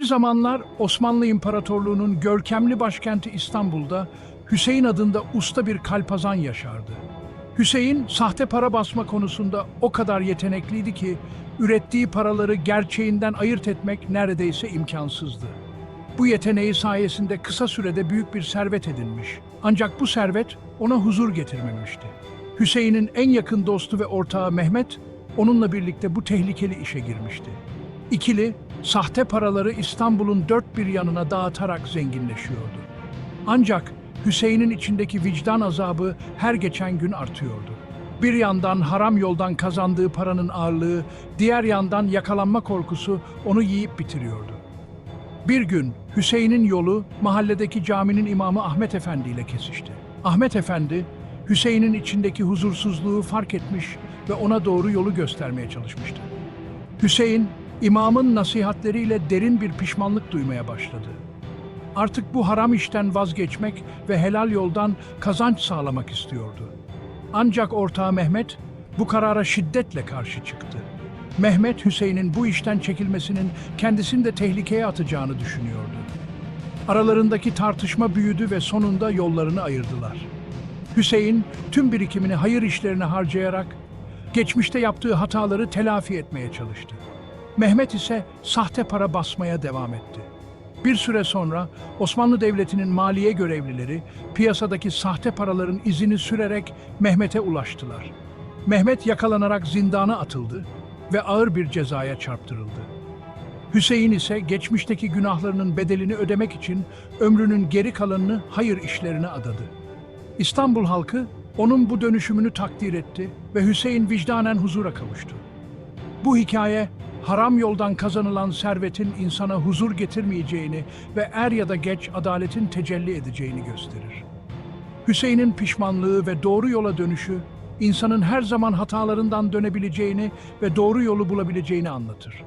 Bir zamanlar Osmanlı İmparatorluğu'nun görkemli başkenti İstanbul'da Hüseyin adında usta bir kalpazan yaşardı. Hüseyin sahte para basma konusunda o kadar yetenekliydi ki ürettiği paraları gerçeğinden ayırt etmek neredeyse imkansızdı. Bu yeteneği sayesinde kısa sürede büyük bir servet edinmiş. Ancak bu servet ona huzur getirmemişti. Hüseyin'in en yakın dostu ve ortağı Mehmet onunla birlikte bu tehlikeli işe girmişti. İkili, sahte paraları İstanbul'un dört bir yanına dağıtarak zenginleşiyordu. Ancak Hüseyin'in içindeki vicdan azabı her geçen gün artıyordu. Bir yandan haram yoldan kazandığı paranın ağırlığı, diğer yandan yakalanma korkusu onu yiyip bitiriyordu. Bir gün Hüseyin'in yolu mahalledeki caminin imamı Ahmet Efendi ile kesişti. Ahmet Efendi, Hüseyin'in içindeki huzursuzluğu fark etmiş ve ona doğru yolu göstermeye çalışmıştı. Hüseyin, imamın nasihatleriyle derin bir pişmanlık duymaya başladı. Artık bu haram işten vazgeçmek ve helal yoldan kazanç sağlamak istiyordu. Ancak ortağı Mehmet bu karara şiddetle karşı çıktı. Mehmet Hüseyin'in bu işten çekilmesinin kendisini de tehlikeye atacağını düşünüyordu. Aralarındaki tartışma büyüdü ve sonunda yollarını ayırdılar. Hüseyin tüm birikimini hayır işlerine harcayarak geçmişte yaptığı hataları telafi etmeye çalıştı. Mehmet ise sahte para basmaya devam etti. Bir süre sonra Osmanlı Devleti'nin maliye görevlileri piyasadaki sahte paraların izini sürerek Mehmet'e ulaştılar. Mehmet yakalanarak zindana atıldı ve ağır bir cezaya çarptırıldı. Hüseyin ise geçmişteki günahlarının bedelini ödemek için ömrünün geri kalanını hayır işlerine adadı. İstanbul halkı onun bu dönüşümünü takdir etti ve Hüseyin vicdanen huzura kavuştu. Bu hikaye haram yoldan kazanılan servetin insana huzur getirmeyeceğini ve er ya da geç adaletin tecelli edeceğini gösterir. Hüseyin'in pişmanlığı ve doğru yola dönüşü insanın her zaman hatalarından dönebileceğini ve doğru yolu bulabileceğini anlatır.